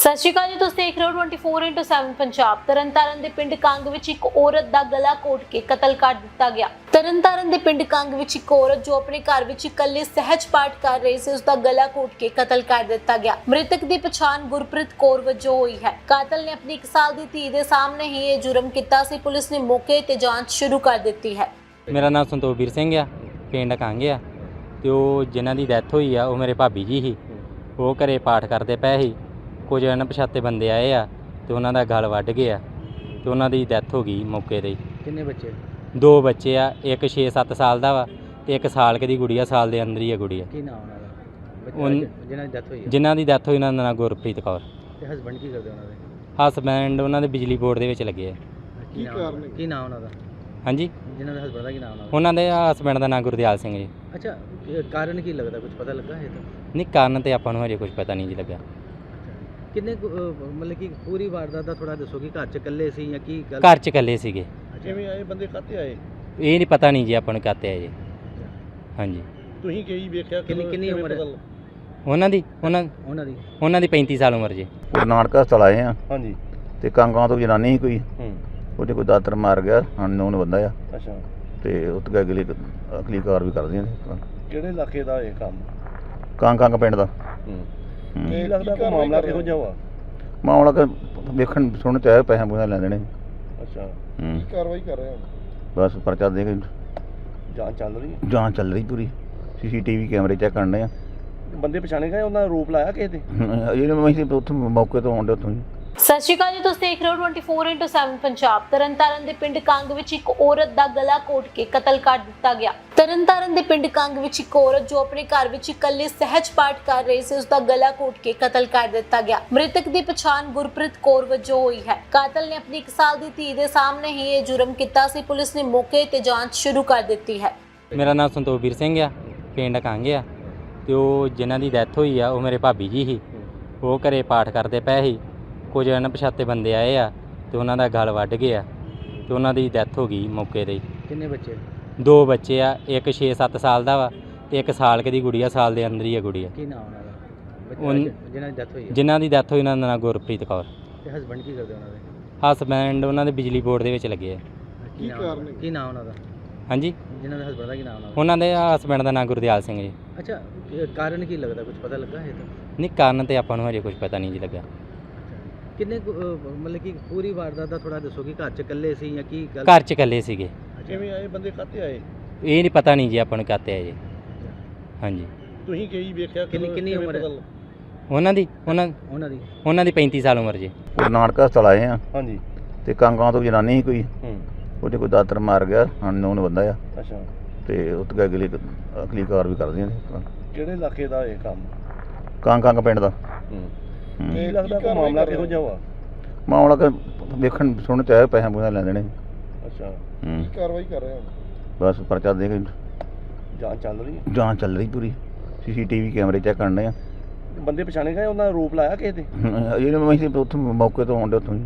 ਸਤਿ ਸ਼੍ਰੀ ਅਕਾਲ ਜੀ, ਤੁਸੀਂ ਦੇਖ ਰਹੇ ਹੋ 24/7 ਪੰਜਾਬ। ਤਰਨਤਾਰਨ ਦੇ ਪਿੰਡ ਕੰਗ ਵਿੱਚ ਇੱਕ ਔਰਤ ਦਾ ਗਲਾ ਘੋਟ ਕੇ ਕਤਲ ਕਰ ਦਿੱਤਾ ਗਿਆ। ਤਰਨਤਾਰਨ ਦੇ ਪਿੰਡ ਕੰਗ ਵਿੱਚ ਇੱਕ ਔਰਤ ਜੋ ਆਪਣੇ ਘਰ ਵਿੱਚ ਇਕੱਲੇ ਸਹਿਜ ਪਾਠ ਕਰ ਰਹੀ ਸੀ ਉਸ ਦਾ ਗਲਾ ਘੋਟ ਕੇ ਕਤਲ ਕਰ ਦਿੱਤਾ ਗਿਆ। ਮ੍ਰਿਤਕ ਦੀ ਪਛਾਣ ਗੁਰਪ੍ਰੀਤ ਕੌਰ ਵਜੋਂ ਹੋਈ ਹੈ। ਕਾਤਲ ਨੇ ਆਪਣੀ 1 ਸਾਲ ਦੀ ਧੀ ਦੇ ਸਾਹਮਣੇ ਹੀ ਇਹ ਜੁਰਮ ਕੀਤਾ ਸੀ। ਪੁਲਿਸ ਨੇ ਮੌਕੇ ਤੇ ਜਾਂਚ ਸ਼ੁਰੂ ਕਰ ਦਿੱਤੀ ਹੈ। ਮੇਰਾ ਨਾਮ ਸੰਤੋਖਵੀਰ ਸਿੰਘ ਆ, ਪਿੰਡ ਕਾਂਗੇ ਆ। ਤੇ ਉਹ ਜਿਨ੍ਹਾਂ ਦੀ ਡੈਥ ਹੋਈ ਆ, ਉਹ ਮੇਰੇ ਭਾਬੀ ਜੀ ਸੀ। ਉਹ ਘਰੇ ਪਾਠ ਕਰਦੇ ਪਏ ਸੀ। ਕੁਝ ਅਣਪਛਾਤੇ ਬੰਦੇ ਆਏ ਆ ਤੇ ਉਹਨਾਂ ਦਾ ਗਲ ਵੱਢ ਗਿਆ ਤੇ ਉਹਨਾਂ ਦੀ ਡੈਥ ਹੋ ਗਈ ਮੌਕੇ ਤੇ ਹੀ। ਕਿੰਨੇ ਬੱਚੇ? ਦੋ ਬੱਚੇ ਆ ਇੱਕ 6-7 ਸਾਲ ਦਾ ਵਾ ਤੇ ਇੱਕ ਸਾਲ ਕੁ ਦੀ ਗੁੜੀਆ ਸਾਲ ਦੇ ਅੰਦਰ ਹੀ ਆ ਗੁੜੀਆ। ਕੀ ਨਾਮ ਉਹਨਾਂ ਦਾ? ਬੱਚੇ ਉਨ- ਜਿਹਨਾਂ ਦੀ ਡੈਥ ਹੋਈ ਹੈ ਜਿਨ੍ਹਾਂ ਦੀ ਡੈਥ ਹੋਈ ਉਹਨਾਂ ਦਾ ਨਾਂ ਗੁਰਪ੍ਰੀਤ ਕੌਰ। ਤੇ ਹਸਬੰਡ ਕੀ ਕਰਦੇ ਉਹਨਾਂ ਦੇ? ਹਸਬੈਂਡ ਉਹਨਾਂ ਦੇ ਬਿਜਲੀ ਬੋਰਡ ਦੇ ਵਿੱਚ ਲੱਗੇ ਆ। ਕੀ ਕਾਰਨ ਕੀ ਨਾਮ ਉਹਨਾਂ ਦਾ? ਹਾਂਜੀ? ਜਿਹਨਾਂ ਦੇ ਹਸਬੰਡ ਦਾ ਕੀ ਨਾਮ ਉਹਨਾਂ ਦਾ? ਉਹਨਾਂ ਦੇ ਹਸਬੈਂਡ ਦਾ ਨਾਂ ਗੁਰਦਿਆਲ ਸਿੰਘ ਜੀ। ਅੱਛਾ ਇਹ ਕਾਰਨ ਕੀ ਲੱਗਦਾ? ਕੁਝ ਪਤਾ ਲੱਗਾ ਹੈ ਤਾਂ? ਨਹੀਂ ਕਾਰਨ ਤੇ ਆਪਾਂ ਨੂੰ ਹਜੇ ਕੁਝ ਪਤਾ ਨਹੀਂ ਜੀ ਲੱਗਾ ਕਿੰਨੇ ਕੁ, ਅਹ, ਮਤਲਬ ਕਿ ਪੂਰੀ ਵਾਰਦਾਤ ਦਾ ਥੋੜਾ ਦੱਸੋ ਕਿ ਘਰ ਚ ਇਕੱਲੇ ਸੀ ਜਾਂ ਕੀ ਗੱਲ? ਘਰ 'ਚ ਇਕੱਲੇ ਸੀਗੇ। ਕਿਵੇਂ ਆਏ ਬੰਦੇ ਕਾਤੇ ਆਏ? ਇਹ ਨਹੀਂ ਪਤਾ ਨਹੀਂ ਜੀ ਆਪਾਂ ਨੂੰ ਕਾਤੇ ਆ ਜੀ ਹਾਂਜੀ। ਤੁਸੀਂ ਕਈ ਵੇਖਿਆ? ਕਿੰਨੀ ਕਿੰਨੀ ਉਮਰ ਹੈ? ਉਹਨਾਂ ਦੀ ਉਹਨਾਂ ਉਹਨਾਂ ਦੀ। ਉਹਨਾਂ ਦੀ 35 ਸਾਲ ਉਮਰ ਜੀ। ਗੁਰੂ ਨਾਨਕ ਹਸਪਤਾਲ ਆਏ ਆ। ਹਾਂਜੀ। ਤੇ ਕਾਂਗਾਂ ਤੋਂ ਜਨਾਨੀ ਸੀ ਕੋਈ? ਹੂੰ। ਉਹਦੇ ਕੋਈ ਦਾਤਰ ਮਾਰ ਗਿਆ ਅਨਨੋਨ ਬੰਦਾ ਆ। ਅੱਛਾ। ਤੇ ਉੱਤੇ ਅਗਲੀ ਅਗਲੀ ਕਾਰ ਵੀ ਕਰਦੀਆਂ ਨੇ। ਕਿਹੜੇ ਇਲਾਕੇ ਦਾ ਇਹ ਕੰਮ? ਕਾਂ ਕਾਂ ਪਿੰਡ ਦਾ। ਹੂੰ। ਕੀ ਲੱਗਦਾ ਕੋਈ ਮਾਮਲਾ ਕਿਹੋ ਜਿਹਾ ਵਾ? ਮਾਮਲਾ ਕਿ ਵੇਖਣ ਸੁਣ ਤੇ ਆਇਆ ਪੈਸੇ ਪੂਸੇ ਲੈ ਦੇਣੇ ਅੱਛਾ। ਹੂੰ। ਕਾਰਵਾਈ ਕਰ ਰਹੇ ਬਸ ਪਰਚਾ ਦੇ ਕੇ ਜਾਂਚ ਚੱਲ ਰਹੀ ਹੈ? ਜਾਂਚ ਚੱਲ ਰਹੀ ਪੂਰੀ। ਸੀਸੀਟੀਵੀ ਕੈਮਰੇ ਚੈੱਕ ਕਰਨੇ ਆ। ਬੰਦੇ ਪਛਾਣੇ ਗਏ? ਉਹਨਾਂ ਦਾ ਰੂਪ ਲਾਇਆ ਕਿਸੇ ਦੇ ਇਹ ਮੈਂ ਸੀ ਉੱਥੋਂ ਮੌਕੇ ਤੋਂ ਆਉਂਦੇ ਉੱਥੋਂ ਹੀ। ਸਤਿ ਸ਼੍ਰੀ ਅਕਾਲ ਜੀ, ਤੁਸੀਂ ਦੇਖ ਰਹੇ ਹੋ 24/7 ਪੰਜਾਬ। ਤਰਨਤਾਰਨ ਦੇ ਪਿੰਡ ਕੰਗ ਵਿੱਚ ਇੱਕ ਔਰਤ ਦਾ ਗਲਾ ਘੋਟ ਕੇ ਕਤਲ ਕਰ ਦਿੱਤਾ ਗਿਆ। ਤਰਨਤਾਰਨ ਦੇ ਪਿੰਡ ਕੰਗ ਵਿੱਚ ਇੱਕ ਔਰਤ ਜੋ ਆਪਣੇ ਘਰ ਵਿੱਚ ਇਕੱਲੇ ਸਹਿਜ ਪਾਠ ਕਰ ਰਹੀ ਸੀ ਉਸ ਦਾ ਗਲਾ ਘੋਟ ਕੇ ਕਤਲ ਕਰ ਦਿੱਤਾ ਗਿਆ। ਮ੍ਰਿਤਕ ਦੀ ਪਛਾਣ ਗੁਰਪ੍ਰੀਤ ਕੌਰ ਵਜੋਂ ਹੋਈ ਹੈ। ਕਾਤਲ ਨੇ ਆਪਣੀ 1 ਸਾਲ ਦੀ ਧੀ ਦੇ ਸਾਹਮਣੇ ਹੀ ਇਹ ਜੁਰਮ ਕੀਤਾ ਸੀ। ਪੁਲਿਸ ਨੇ ਮੌਕੇ ਤੇ ਜਾਂਚ ਸ਼ੁਰੂ ਕਰ ਦਿੱਤੀ ਹੈ। ਮੇਰਾ ਨਾਮ ਸੰਤੋਖਵੀਰ ਸਿੰਘ ਆ, ਪਿੰਡ ਕਾਂਗੇ ਆ। ਤੇ ਉਹ ਜਿਨ੍ਹਾਂ ਦੀ ਡੈਥ ਹੋਈ ਆ, ਉਹ ਮੇਰੇ ਭਾਬੀ ਜੀ ਸੀ। ਉਹ ਘਰੇ ਪਾਠ ਕਰਦੇ ਪਏ ਸੀ। ਕੁਝ ਅਣਪਛਾਤੇ ਬੰਦੇ ਆਏ ਆ ਤੇ ਉਹਨਾਂ ਦਾ ਗਲ ਵੱਢ ਗਿਆ ਤੇ ਉਹਨਾਂ ਦੀ ਡੈਥ ਹੋ ਗਈ ਮੌਕੇ ਤੇ ਹੀ। ਕਿੰਨੇ ਬੱਚੇ? ਦੋ ਬੱਚੇ ਆ ਇੱਕ 6-7 ਸਾਲ ਦਾ ਵਾ ਤੇ ਇੱਕ ਸਾਲ ਕੁ ਦੀ ਗੁੜੀਆ ਸਾਲ ਦੇ ਅੰਦਰ ਹੀ ਆ ਗੁੜੀਆ। ਕੀ ਨਾਮ ਉਹਨਾਂ ਦਾ? ਬੱਚੇ ਉਨ- ਜਿਹਨਾਂ ਦੀ ਡੈਥ ਹੋਈ ਹੈ ਜਿਨ੍ਹਾਂ ਦੀ ਡੈਥ ਹੋਈ ਉਹਨਾਂ ਦਾ ਨਾਂ ਗੁਰਪ੍ਰੀਤ ਕੌਰ। ਤੇ ਹਸਬੰਡ ਕੀ ਕਰਦੇ ਉਹਨਾਂ ਦੇ? ਹਸਬੈਂਡ ਉਹਨਾਂ ਦੇ ਬਿਜਲੀ ਬੋਰਡ ਦੇ ਵਿੱਚ ਲੱਗੇ ਆ। ਕੀ ਕਾਰਨ ਕੀ ਨਾਮ ਉਹਨਾਂ ਦਾ? ਹਾਂਜੀ? ਜਿਹਨਾਂ ਦੇ ਹਸਬੰਡ ਦਾ ਕੀ ਨਾਮ ਉਹਨਾਂ ਦਾ? ਉਹਨਾਂ ਦੇ ਹਸਬੈਂਡ ਦਾ ਨਾਂ ਗੁਰਦਿਆਲ ਸਿੰਘ ਜੀ। ਅੱਛਾ ਇਹ ਕਾਰਨ ਕੀ ਲੱਗਦਾ? ਕੁਝ ਪਤਾ ਲੱਗਾ ਹੈ ਤਾਂ ਨਹੀਂ ਕਾਰਨ ਤੇ ਆਪਾਂ ਨੂੰ ਹਜੇ ਕੁਝ ਪਤਾ ਨਹੀਂ ਜੀ ਲੱਗਾ ਕਿੰਨੇ ਕੁ, ਅਹ, ਮਤਲਬ ਕਿ ਪੂਰੀ ਵਾਰਦਾਤ ਦਾ ਥੋੜਾ ਦੱਸੋ ਕਿ ਘਰ ਚ ਇਕੱਲੇ ਸੀ ਜਾਂ ਕੀ ਗੱਲ? ਘਰ 'ਚ ਇਕੱਲੇ ਸੀਗੇ। ਕਿਵੇਂ ਆਏ ਬੰਦੇ ਕਾਤੇ ਆਏ? ਇਹ ਨਹੀਂ ਪਤਾ ਨਹੀਂ ਜੀ ਆਪਾਂ ਨੂੰ ਕਾਤੇ ਆ ਜੀ ਹਾਂਜੀ। ਤੁਸੀਂ ਕਈ ਵੇਖਿਆ ਕਿੰਨੀ- ਕਦੋਂ- ਕਿੰਨੀ ਕਿਵੇਂ ਉਮਰ ਹੈ? ਪਤਾ ਲੱਗਾ? ਉਹਨਾਂ ਦੀ ਉਹਨਾਂ ਉਹਨਾਂ ਦੀ। ਉਹਨਾਂ ਦੀ 35 ਸਾਲ ਉਮਰ ਜੀ। ਗੁਰੂ ਨਾਨਕ ਹਸਪਤਾਲ ਆਏ ਆ। ਹਾਂਜੀ। ਤੇ ਕਾਂਗਾਂ ਤੋਂ ਜਨਾਨੀ ਸੀ ਕੋਈ। ਹੂੰ। ਉਹਦੇ ਕੋਈ ਦਾਤਰ ਮਾਰ ਗਿਆ ਅਨਨੋਨ ਬੰਦਾ ਆ। ਅੱਛਾ। ਤੇ ਉੱਤੇ ਅਗਲੀ ਅਗਲੀ ਕਾਰ ਵੀ ਕਰਦੀਆਂ ਨੇ ਕਿਹੜੇ ਇਲਾਕੇ ਦਾ ਇਹ ਕੰਮ? ਕਾਂ ਕਾਂ ਪਿੰਡ ਦਾ। ਹੂੰ। ਕੀ ਲੱਗਦਾ ਕੋਈ ਮਾਮਲਾ ਕਿਹੋ ਜਿਹਾ ਵਾ? ਮਾਮਲਾ ਕਿ ਵੇਖਣ ਸੁਣ ਤੇ ਆਇਆ ਪੈਸੇ ਪੂਸੇ ਲੈ ਦੇਣੇ ਅੱਛਾ। ਹੂੰ। ਕਾਰਵਾਈ ਕਰ ਰਹੇ ਬਸ ਪਰਚਾ ਦੇ ਕੇ ਜਾਂਚ ਚੱਲ ਰਹੀ ਹੈ? ਜਾਂਚ ਚੱਲ ਰਹੀ ਪੂਰੀ। ਸੀਸੀਟੀਵੀ ਕੈਮਰੇ ਚੈੱਕ ਕਰਨੇ ਆ। ਬੰਦੇ ਪਛਾਣੇ ਗਏ? ਉਹਨਾਂ ਦਾ ਰੂਪ ਲਾਇਆ ਕਿਸੇ ਦੇ ਇਹ ਮੈਂ ਸੀ ਉੱਥੋਂ ਮੌਕੇ ਤੋਂ ਆਉਂਦੇ ਉੱਥੋਂ ਹੀ।